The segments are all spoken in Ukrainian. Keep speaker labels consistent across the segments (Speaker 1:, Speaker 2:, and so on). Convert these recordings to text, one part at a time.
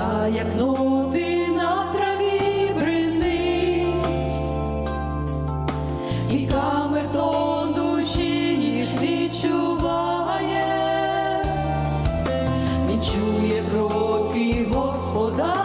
Speaker 1: Та як ноти на траві бринить, і камертон душі їх відчуває, він чує кроки Господа.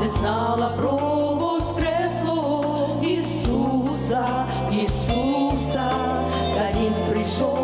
Speaker 1: не знала про воскресло Ісуса, Ісуса, та він прийшов.